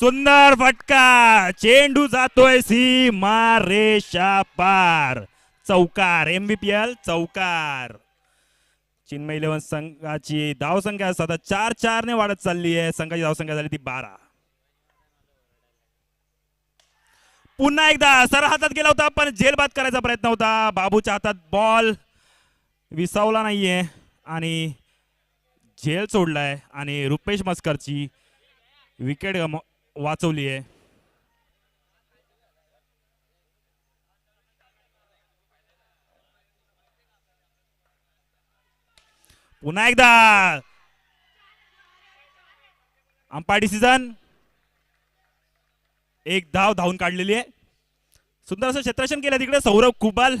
सुंदर फटका. चेंडू जातोय सी रेषा पार. चौकार एमबीपीएल चौकार. चिन्मय इलेव्हन संघाची धावसंख्या सध्या चार चार ने वाढत चालली आहे. संघाची धावसंख्या झाली ती बारा. पुन्हा एकदा सर हातात गेला होता पण झेलबाद करायचा प्रयत्न होता. बाबूच्या हातात बॉल विसावला नाहीये आणि झेल सोडलाय. आणि रुपेश मस्करची विकेट गम वाचवली आहे. पुन्हा एकदा. अंपायर डिसिजन एक धाव धावून काढलेली आहे. सुंदर असं क्षेत्रक्षण केलं तिकडे सौरभ कुबाल.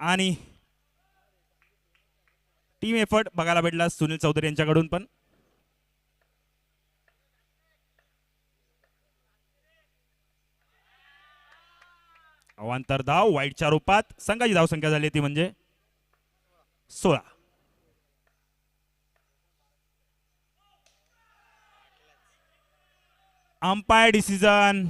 आणि टीम एफर्ट बघायला भेटला सुनील चौधरी यांच्याकडून पण. अवांतर धाव वाईटच्या रूपात. संघाची धावसंख्या झाली ती म्हणजे सोळा. Umpire decision.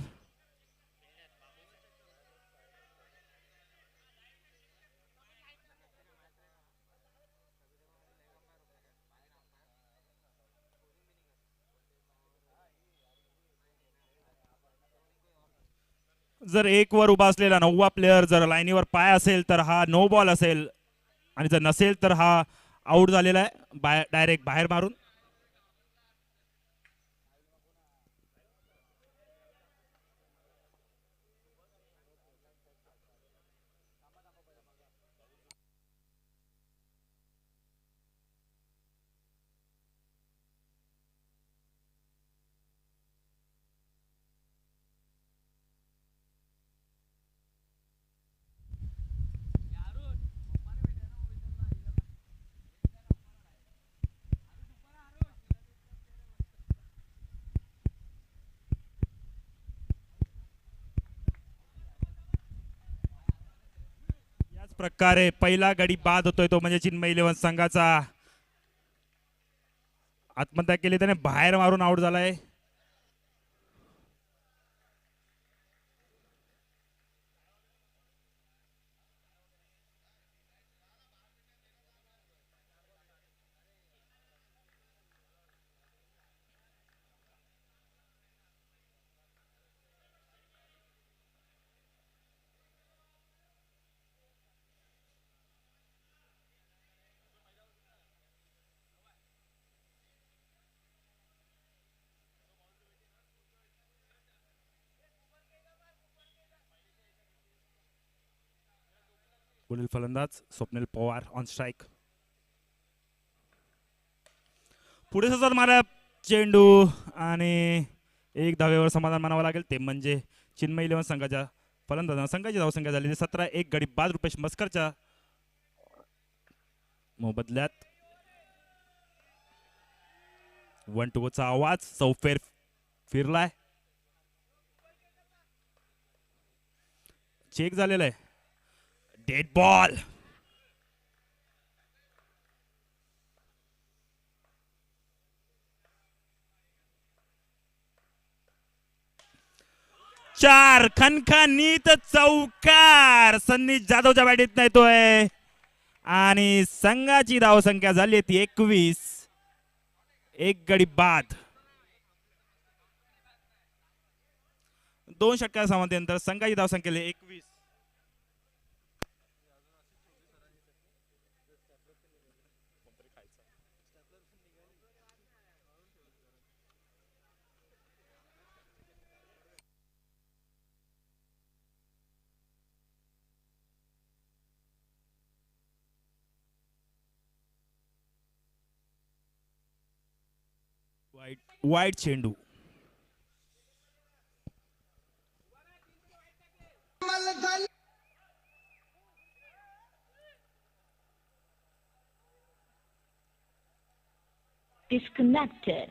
जर एक वर उभा असलेला नववा प्लेअर जर लाईनीवर पाय असेल तर हा नो बॉल असेल. आणि जर नसेल तर हा आउट झालेला आहे. बाय डायरेक्ट बाहेर मारून. प्रकारे पहिला गडी बाद होतोय तो म्हणजे चिन्मय इलेव्हन संघाचा. आत्महत्या केली त्याने बाहेर मारून आउट झालाय. पुढील फलंदाज स्वप्नील पवार ऑन स्ट्राईक पुढे सतत मारा चेंडू आणि एक धावेवर समाधान मानावं लागेल. ते म्हणजे चिन्मय इलेव्हन संघाच्या फलंदाजांना. संघाची धावसंख्या झाली सतरा एक गडी बाद रुपेश मस्करच्या मोबदल्यात. वन टू चा आवाज चौफेर फिरलाय. चेक झालेला आहे. डेड बॉल चार खनखनीत चौकार. संदीप जाधवच्या बॅटीत येतोय आणि संघाची धावसंख्या झाली ती एकवीस. एक गडी बाद. दोन षटकार नंतर संघाची धावसंख्या एकवीस. वाईट वाईट चेंडू disconnected.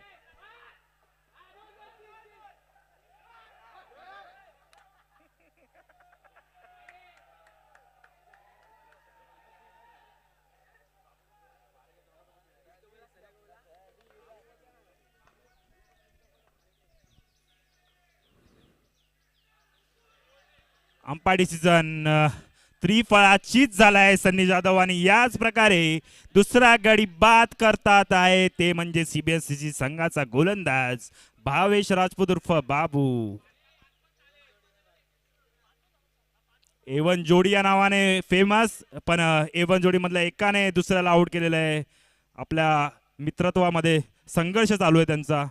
अंपाडी डिसिजन त्रिफळाचीच झालाय सन्नी जाधव आणि याच प्रकारे दुसरा गडी बाद करतात आहे. ते म्हणजे सीबीएसईची संघाचा गोलंदाज भावेश राजपूत उर्फ बाबू. एवन जोडी या नावाने फेमस पण एवन जोडी मधल्या एकाने दुसऱ्याला आउट केलेलं आहे. आपल्या मित्रत्वामध्ये संघर्ष चालू आहे त्यांचा.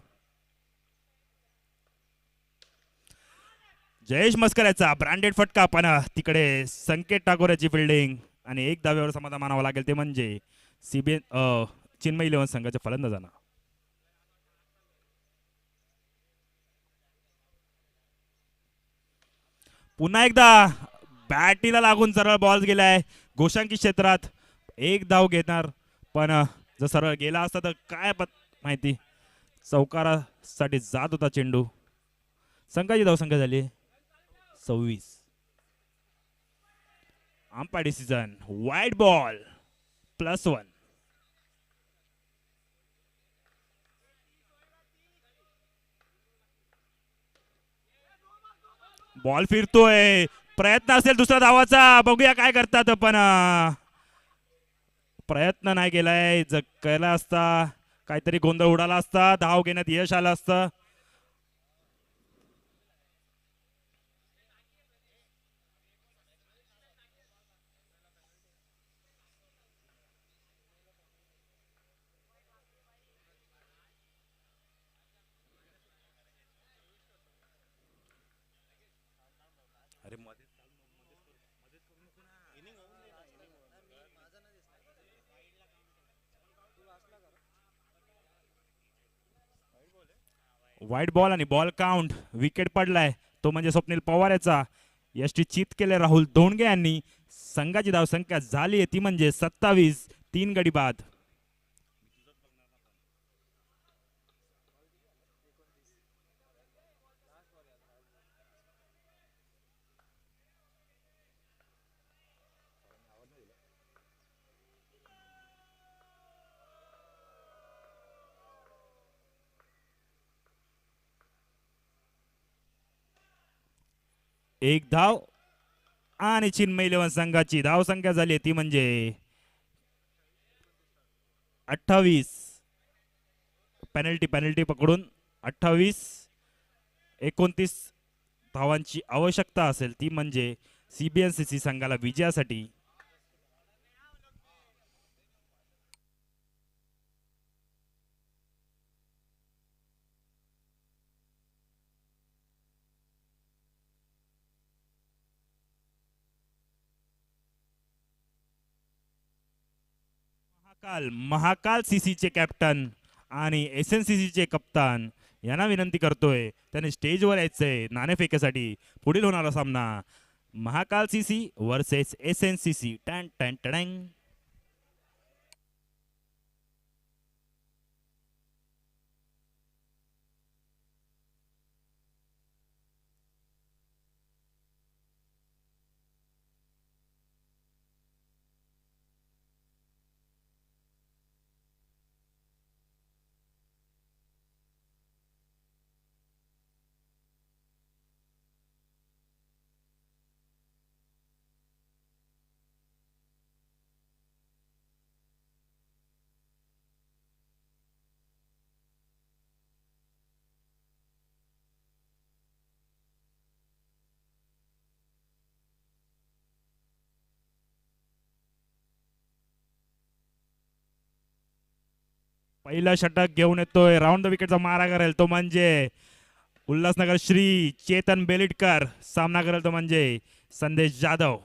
जयेश मस्कराचा ब्रँडेड फटका पण तिकडे संकेत टागोराची फिल्डिंग आणि एक दाव्यावर समाधान मानावं लागेल ते म्हणजे सीबीएन चिन्मय इलेव्हन संघाच्या फलंदाजांना. पुन्हा एकदा बॅटीला लागून सरळ बॉल गेलाय. गोशांकी क्षेत्रात एक धाव घेणार. पण जर सरळ गेला असता तर काय माहिती? चौकारासाठी जात होता चेंडू. संघाची धावसंख्या झाली. सव्वीस. आंपा डिसिजन वाईट बॉल प्लस वन बॉल फिरतोय. प्रयत्न असेल दुसरा धावाचा. बघूया काय करतात पण प्रयत्न नाही केलाय. जग केला असता. काहीतरी गोंधळ उडाला असता. धाव घेण्यात यश आलं असतं. वाईट बॉल आणि बॉल काउंट. विकेट पडलाय. तो म्हणजे स्वप्नील पवार याचा. यष्टी चित केले राहुल दोंडगे यांनी. संघाची धावसंख्या झाली आहे ती म्हणजे सत्तावीस. तीन गडी बाद. एक धाव आणि चिन्मय इलेव्हन संघाची धाव संख्या झाली ती म्हणजे अठ्ठावीस. पेनल्टी पेनल्टी पकडून अठ्ठावीस. एकोणतीस धावांची आवश्यकता असेल ती म्हणजे सीबीएनसीसी संघाला विजयासाठी महाकाल महाकाल सीसीचे कॅप्टन आणि एस एन सी सीचे कप्तान यांना विनंती करतोय. त्याने स्टेजवर यायचंय. नाणेफेकीसाठी पुढील होणारा सामना Mahakal C C versus S N C C tan टॅन टँग पहिला षटक घेऊन येतोय. राऊंड द विकेटचा मारा करेल तो म्हणजे उल्हासनगर श्री चेतन बेलिटकर. सामना करेल तो म्हणजे Sandesh Jadhav.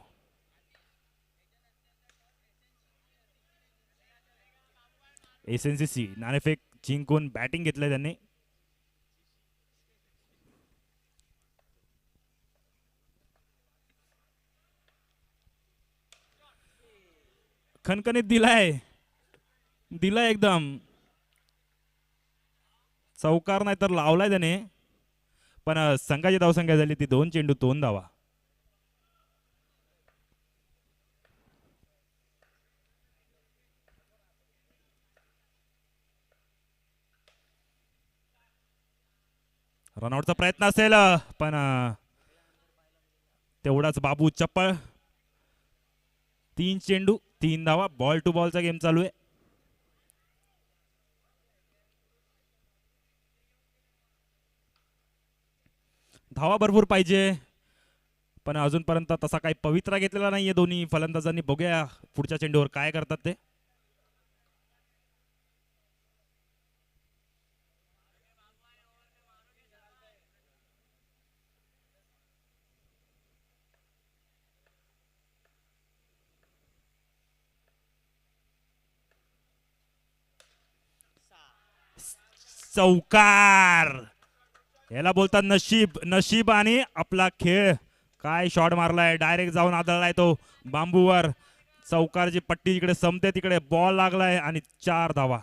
S N C C नाणेफेक जिंकून बॅटिंग घेतलंय त्यांनी. खणखणीत दिलाय. दिलाय एकदम. चौकार नाही तर लावलाय त्याने. पण संघाची धावसंख्या झाली ती दोन चेंडू दोन धावा. रनआउटचा प्रयत्न असेल पण तेवढाच बाबू चप्पळ तीन चेंडू तीन धावा. बॉल टू बॉलचा गेम चालू आहे. धावा भरपूर पाहिजे. पण अजूनपर्यंत तसा काही पवित्रा घेतलेला नाहीये दोन्ही फलंदाजांनी. बघूया पुढच्या चेंडूवर काय करतात ते. चौकार! याला बोलतात नशीब नशीब आणि आपला खेळ. काय शॉट मारलाय? डायरेक्ट जाऊन आदळलाय तो बांबूवर. चौकारची पट्टी इकडे संपते तिकडे बॉल लागलाय आणि चार धावा.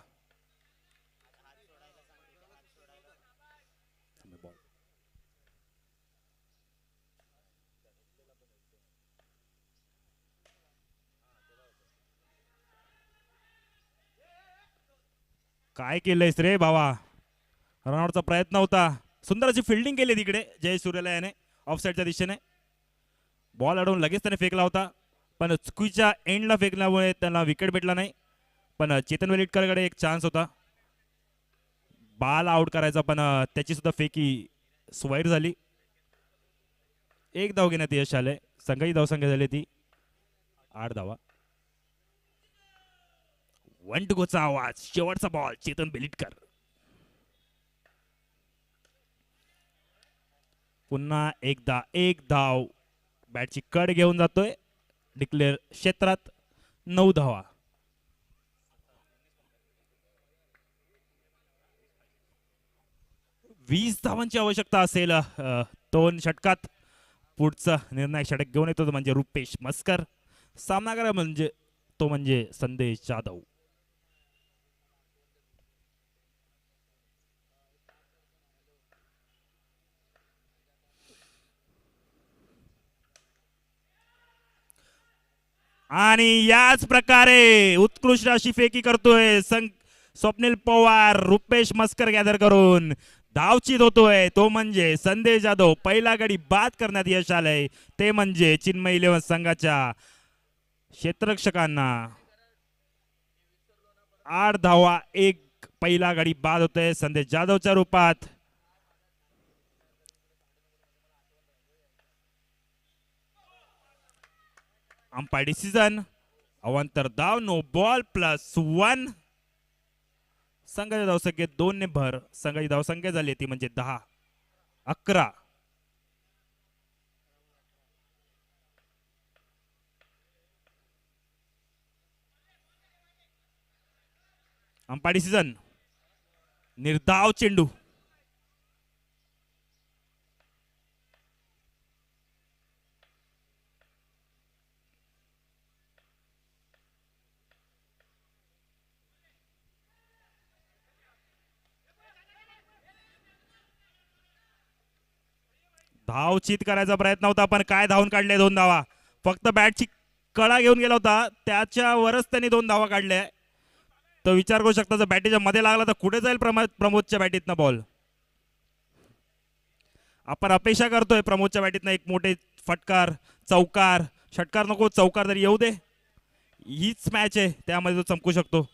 काय केलंयस रे बाबा? रनआउटचा प्रयत्न होता. सुंदर अशी फिल्डिंग केली तिकडे जय सूर्याला याने ऑफसाईडच्या दिशेने. बॉल अडवून लगेच त्याने फेकला होता. पण चुकीच्या एंडला फेकल्यामुळे त्यांना विकेट भेटला नाही. पण चेतन वेलिटकरकडे एक चान्स होता. बाल आउट करायचा पण त्याची सुद्धा फेकी स्वाईट झाली. एक धाव घेण्यात यश आलंय. संघही धावसंख्या झाली ती. आठ धावा. वन टू आवाज. शेवटचा बॉल चेतन बेलिटकर पुन्हा एकदा एक धाव बॅटची कड घेऊन जातोय. डिक्लेअर क्षेत्रात नऊ धावा. वीस धावांची आवश्यकता असेल दोन षटकात. पुढचा निर्णायक षटक घेऊन येतो म्हणजे रुपेश मस्कर. सामना करा म्हणजे तो म्हणजे संदेश जाधव. आणि याच प्रकारे उत्कृष्ट अशी फेकी करतोय सं स्वप्नील पवार रुपेश मस्कर गॅदर करून. धावचीत होतोय तो म्हणजे संदेश जाधव. पहिला गडी बाद करण्यात यश आलंय. ते म्हणजे चिन्मय इलेव्हन संघाच्या क्षेत्ररक्षकांना. आठ धावा एक पहिला गडी बाद होतोय संदेश जाधवच्या रूपात. Umpire decision. अवांतर धाव नो बॉल प्लस वन संघाच्या धावसंख्येत दोन ने भर संघाची धावसंख्या झाली ती म्हणजे दहा अकरा अंपाडी डिसिजन निर्धाव चेंडू धाव चित करायचा प्रयत्न होता पण काय धावून काढले दोन धावा? फक्त बॅटची कळा घेऊन गेला होता त्याच्यावरच त्यांनी दोन धावा काढल्या. तो विचार करू शकता जर बॅटीच्या मध्ये लागला तर कुठे जाईल प्रमोद प्रमोदच्या बॅटीतनं बॉल आपण अपेक्षा करतोय प्रमोदच्या बॅटीतनं एक मोठे फटकार चौकार. षटकार नको चौकार तरी येऊ दे. हीच मॅच आहे त्यामध्ये तो चमकू शकतो.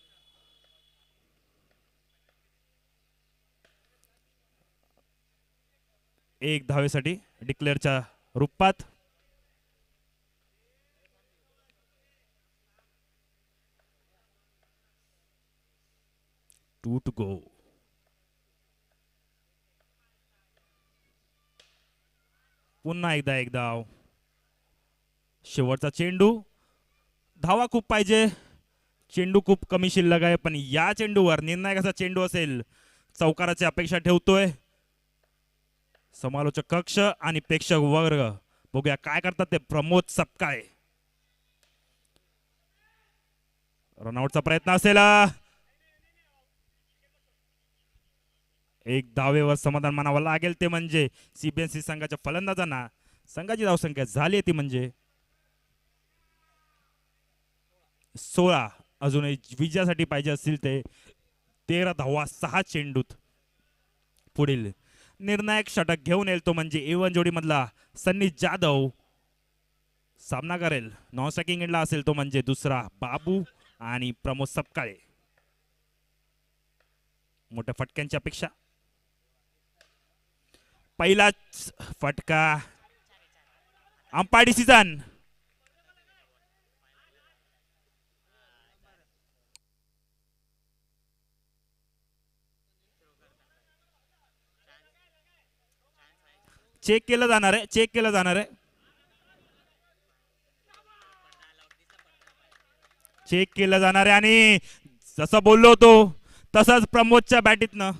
एक धावेसाठी डिक्लेअरच्या रूपात. Two to go. पुन्हा एकदा एक धाव शेवटचा चेंडू. धावा खूप पाहिजे. चेंडू खूप कमी शिल्लक आहे पण या चेंडूवर निर्णायकाचा चेंडू असेल. चौकाराची अपेक्षा ठेवतोय. समालोचक कक्ष आणि प्रेक्षक वर्ग. बघूया काय करतात ते. प्रमोद सपकाळे. रनआउटचा प्रयत्न असेल एक दावेवर समाधान मानावं लागेल ते म्हणजे सीबीएसई संघाच्या फलंदाजांना. संघाची धावसंख्या झाली ती म्हणजे सोळा. अजूनही विजयासाठी पाहिजे असतील ते. तेरा धावा सहा चेंडूत. पुढील निर्णायक षटक घेऊन येईल तो म्हणजे एवन जोडीमधला सन्नी जाधव. सामना करेल. नॉन स्ट्रायकिंग एंडला असेल तो म्हणजे दुसरा बाबू आणि प्रमोद सपकाळे. मोठ्या फटक्यांची अपेक्षा. पहिलाच फटका. अंपाडी सीझन चेक केलं जाणार आहे चेक केलं जाणार आहे. चेक केलं जाणार आहे आणि जसं बोललो होतो तसंच प्रमोदच्या बॅटीतनं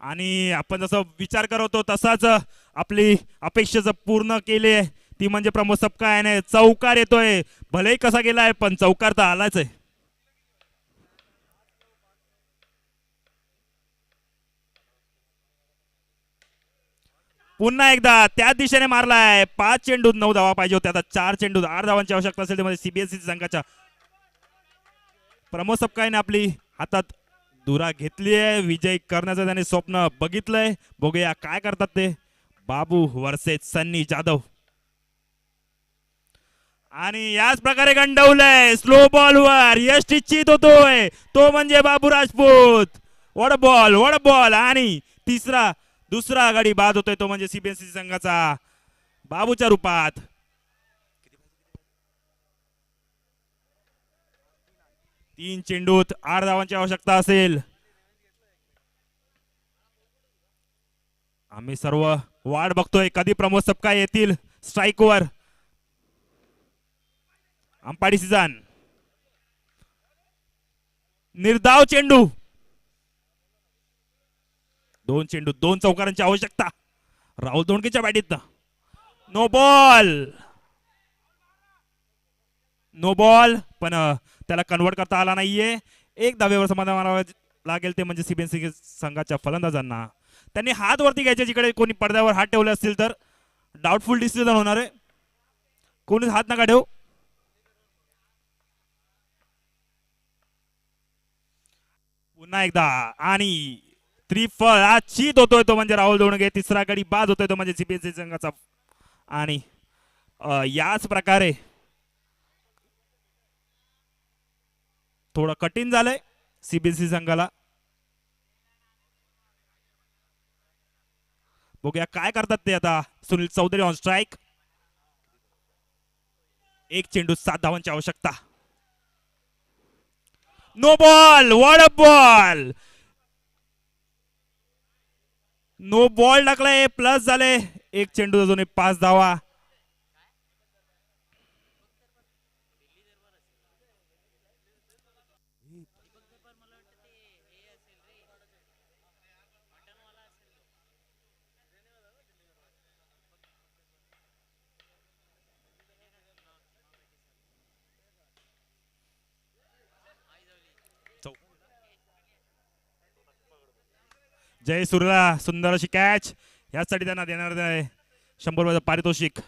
आणि आपण जसं विचार करतो तसाच आपली अपेक्षा जर पूर्ण केली आहे ती म्हणजे प्रमोद सपका याने चौकार येतोय. भलेही कसा गेलाय पण चौकार तर आलाच आहे. पुन्हा एकदा त्याच दिशेने मारलाय. पाच चेंडूत नऊ धावा पाहिजे होत्या आता चार चेंडूत आठ धावांची आवश्यकता असेल त्यामध्ये सीबीएसई संघाच्या प्रमोद सपकायने आपली हातात धुरा घेतली आहे विजय करण्याचं त्याने स्वप्न बघितलंय. बघूया काय करतात ते. बाबू वर्सेस सन्नी जाधव. आणि याच प्रकारे गंडवलंय स्लो बॉल वर. यश निश्चित होतोय. तो म्हणजे बाबू राजपूत. वड बॉल वड बॉल आणि तिसरा दुसरा गाडी बाद होतोय तो म्हणजे सीबीएसई संघाचा. बाबूच्या रूपात. तीन चेंडूत आठ धावांची आवश्यकता असेल. आम्ही सर्व वाट बघतोय. कधी प्रमोद सपका येतील? स्ट्राईक वर. Umpire decision. निर्धाव चेंडू. दोन चेंडू दोन चौकारांची आवश्यकता. राहुल दोंडकेच्या बॅटीत. नो बॉल नो बॉल पण त्याला कन्वर्ट करता आला नाहीये. एक धावेवर समाधान मारावं लागेल ते म्हणजे सीबीएसई संघाच्या फलंदाजांना. त्यांनी हात वरती घ्यायचे जिकडे कोणी पडद्यावर हात ठेवले असतील तर. डाऊटफुल डिसिजन होणार आहे. कोणीच हात नका ठेवू. पुन्हा एकदा. आणि त्रिफळ आज चीत होतोय तो म्हणजे राहुल दोणगे तिसरा गडी बाद होतोय तो म्हणजे सीबीएसई संघाचा. आणि याच प्रकारे थोडं कठीण झालंय सीबीएसई संघाला. बघूया काय करतात ते आता. सुनील चौधरी ऑन स्ट्राईक एक चेंडू सात धावांची आवश्यकता. No ball wide ball no ball टाकलाय प्लस झाले एक चेंडू अजून एक पाच धावा. जय सुरला सुंदर अशी कॅच याचसाठी त्यांना देणार आहे शंभर रुपयाचं पारितोषिक.